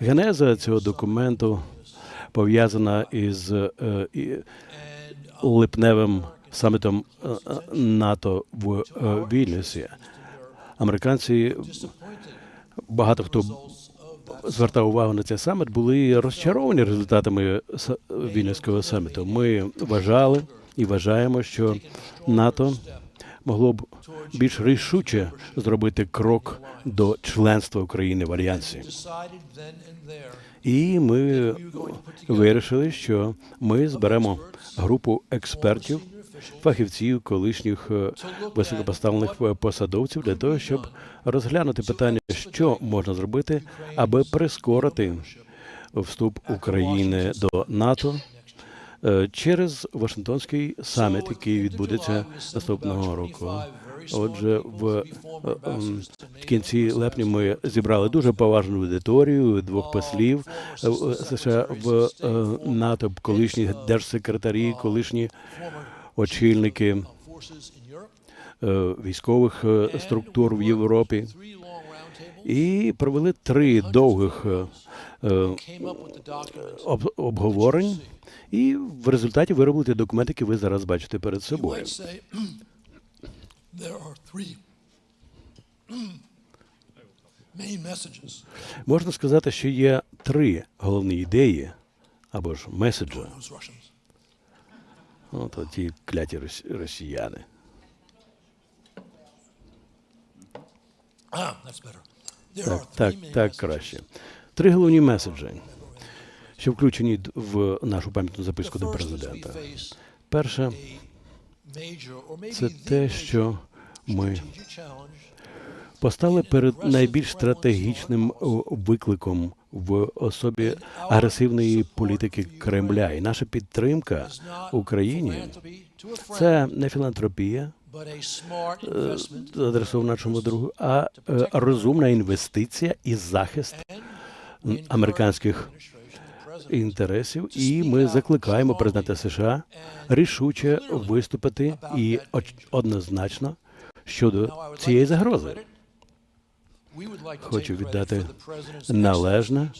Генеза цього документу пов'язана із е, липневим самітом е, е, НАТО в Вільнюсі. Американці багато хто звертав увагу на цей саміт, були розчаровані результатами Вільнюського саміту. Ми вважали і вважаємо, що НАТО могло б більш рішуче зробити крок до членства України в альянсі. І ми вирішили, що ми зберемо групу експертів, фахівців, колишніх е, високопоставлених посадовців для того, щоб розглянути питання, що можна зробити, аби прискорити вступ України до НАТО через Вашингтонський саміт, який відбудеться наступного року. Отже, в е, ем, в кінці липня ми зібрали дуже поважну аудиторію двох послів е, в США в е, НАТО, колишні держсекретарі, колишні очільники е, військових е, структур в Європі. І провели три довгих е, е, об- обговорень, і в результаті виробили документ, який ви зараз бачите перед собою. Можна сказати, що є три головні ідеї або ж меседжі. От ті кляті рос- росіяни. Ah, that's better. Так, так, так краще. Три головні меседжі, що включені в нашу пам'ятну записку до президента. Перше, це те, що ми постали перед найбільш стратегічним викликом в особі агресивної політики Кремля. І наша підтримка Україні це не філантропія, е, адресована нашому другу, а е, розумна інвестиція і захист американських інтересів. І ми закликаємо президента США рішуче виступити і однозначно щодо цієї загрози. Хочу віддати належне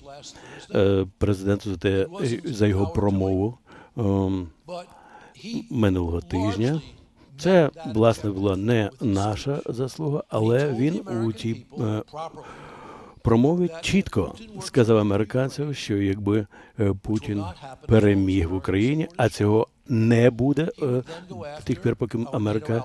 е, президенту за те за його промову ем, минулого тижня. Це власне була не наша заслуга, але він у цій е, промові чітко сказав американцям, що якби е, Путін переміг в Україні, а цього не буде е, тих пір, поки Америка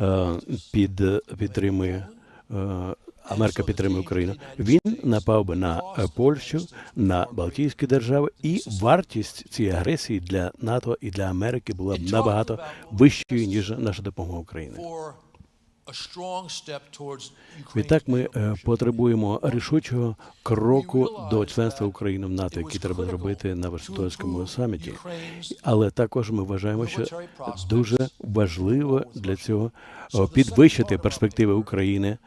е, під підтримує. е, Америка підтримує Україну. Він напав би на е, Польщу, на Балтійські держави, і вартість цієї агресії для НАТО і для Америки була б набагато вищою ніж наша допомога Україні. Відтак, ми е, потребуємо рішучого кроку до членства України в НАТО, який треба зробити на Вашингтонському саміті. Але також ми вважаємо, що дуже важливо для цього підвищити перспективи України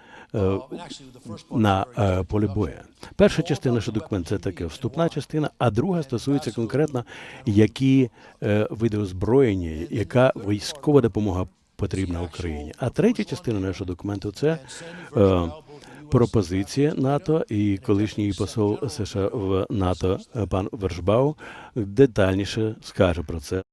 на е, полі бою. Перша частина нашого документу це таке вступна частина, а друга стосується конкретно, які е, види озброєння, яка військова допомога потрібна Україні. А третя частина нашого документу це е, пропозиція НАТО і колишній посол США в НАТО е, пан Вершбау детальніше скаже про це.